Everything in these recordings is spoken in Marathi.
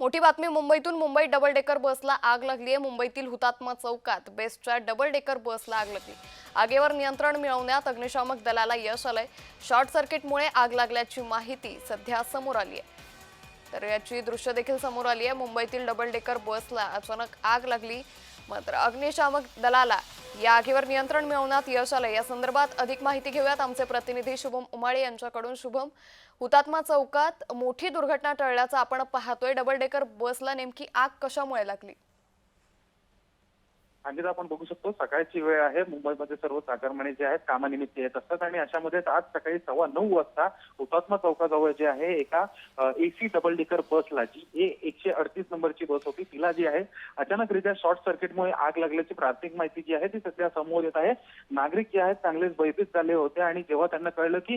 मोठी बातमी मुंबईतून मुंबई डबल डेकर बसला आग लागली आहे. मुंबईतील हुतात्मा चौकात बेस्टच्या डबल डेकर बसला आग लागली. आगेवर नियंत्रण मिळवण्यात अग्निशामक दलाला यश आलंय. शॉर्ट सर्किटमुळे आग लागल्याची माहिती सध्या समोर आली आहे. तर याची दृश्य देखील समोर आली आहे. मुंबईतील डबल डेकर बसला अचानक आग लागली. मात्र अग्निशामक दलाला या आगीवर नियंत्रण मिळवण्यात यश आलं या संदर्भात अधिक माहिती घेऊयात आमचे प्रतिनिधी शुभम उमाळे यांच्याकडून. शुभम हुतात्मा चौकात मोठी दुर्घटना टळल्याचं आपण पाहतोय. डबल डेकर बसला नेमकी आग कशामुळे लागली? अंकिता आपण बघू शकतो सकाळची वेळ आहे. मुंबईमध्ये सर्व चाकरमाने जे आहेत कामानिमित्त येत असतात आणि अशामध्येच आज सकाळी सव्वा नऊ वाजता हुतात्मा चौकाजवळ जे आहे एका एसी डबल डेकर बसला जी ए एकशे अडतीस नंबरची बस होती. तिला जी आहे अचानकरित्या शॉर्ट सर्किटमुळे आग लागल्याची प्राथमिक माहिती जी आहे ती सध्या समोर येत आहे. नागरिक जे आहेत चांगलेच भयभीत झाले होते आणि जेव्हा त्यांना कळलं की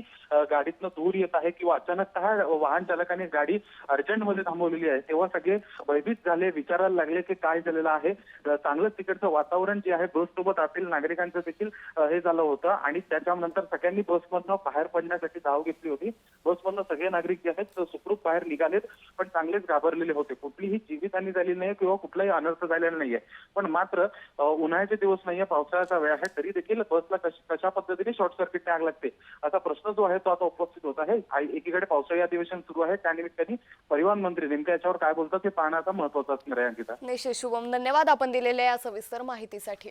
गाडीतनं धूर येत आहे किंवा अचानक वाहन चालकाने गाडी अर्जंटमध्ये थांबवलेली आहे तेव्हा सगळे भयभीत झाले विचारायला लागले की काय झालेलं आहे. चांगलंच तिकडचं वातावरण जे आहे बससोबत आतील नागरिकांचं देखील हे झालं होतं. आणि त्याच्यानंतर सगळ्यांनी बसमधनं बाहेर पडण्यासाठी धाव घेतली होती. बसमधनं सगळे नागरिक जे आहेत सुखरूप बाहेर निघालेत पण चांगलेच घाबरलेले होते. कुठलीही जीवितहानी झाली नाही किंवा कुठलाही अनर्थ झालेला नाहीये. पण मात्र उन्हाळ्याचे दिवस नाहीये पावसाळ्याचा वेळ आहे तरी देखील बसला कशा पद्धतीने शॉर्ट सर्किटने आग लागते? असा प्रश्न जो आहे तो आता उपस्थित होत आहे. एकीकडे पावसाळी अधिवेशन सुरू आहे त्यानिमित्ताने परिवहन मंत्री नेमक्या याच्यावर काय बोलतात हे पाहणं आता महत्वाचं असणार आहे अंकिता. निश्चित शुभम. धन्यवाद आपण दिलेल्या या सविस्तर माहितीसाठी.